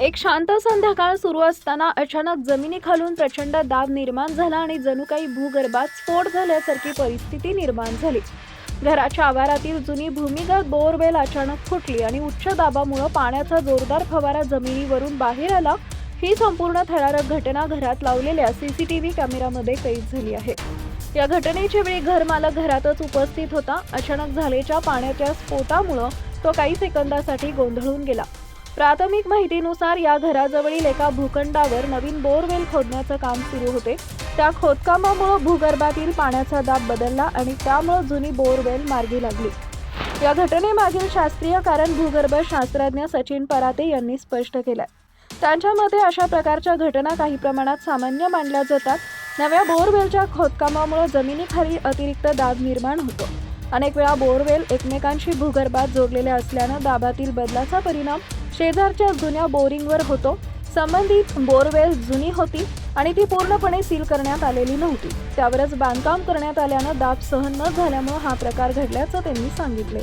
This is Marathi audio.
एक शांत संध्याकाळ सुरू असताना अचानक जमिनीखालून प्रचंड दाब निर्माण झाला आणि जणू काही भूगर्भात स्फोट झाल्यासारखी परिस्थिती निर्माण झाली. घराच्या आवारातील जुनी भूमिगत बोअरवेल अचानक फुटली आणि उच्च दाबामुळे पाण्याचा जोरदार फवारा जमिनीवरून बाहेर आला. ही संपूर्ण थरारक घटना घरात लावलेल्या सीसीटीव्ही कॅमेरामध्ये कैद झाली आहे. या घटनेच्या वेळी घरमालक घरातच उपस्थित होता. अचानक झालेल्या पाण्याच्या स्फोटामुळं तो काही सेकंदासाठी गोंधळून गेला. प्राथमिक माहितीनुसार या घराजवळील एका भूखंडावर नवीन बोरवेल खोदण्याचं काम सुरू होते. त्या खोदकामामुळे भूगर्भातील पाण्याचा दाब बदलला आणि त्यामुळे जुनी बोरवेल मार्गी लागली. या घटनेमागील शास्त्रीय कारण भूगर्भ शास्त्रज्ञ सचिन पराते यांनी स्पष्ट केलं त्यांच्या मते अशा प्रकारच्या घटना काही प्रमाणात सामान्य मानल्या जातात. नव्या बोरवेलच्या खोदकामामुळे जमिनीखाली अतिरिक्त दाब निर्माण होतो. अनेक वेळा बोरवेल एकमेकांशी भूगर्भात जोडलेल्या असल्यानं दाबातील बदलाचा परिणाम शेजारच्या जुन्या बोरिंगवर होतो. संबंधित बोरवेल जुनी होती आणि ती पूर्णपणे सील करण्यात आलेली नव्हती. त्यावरच बांधकाम करण्यात आल्यानं दाब सहन न झाल्यामुळे हा प्रकार घडल्याचं त्यांनी सांगितले.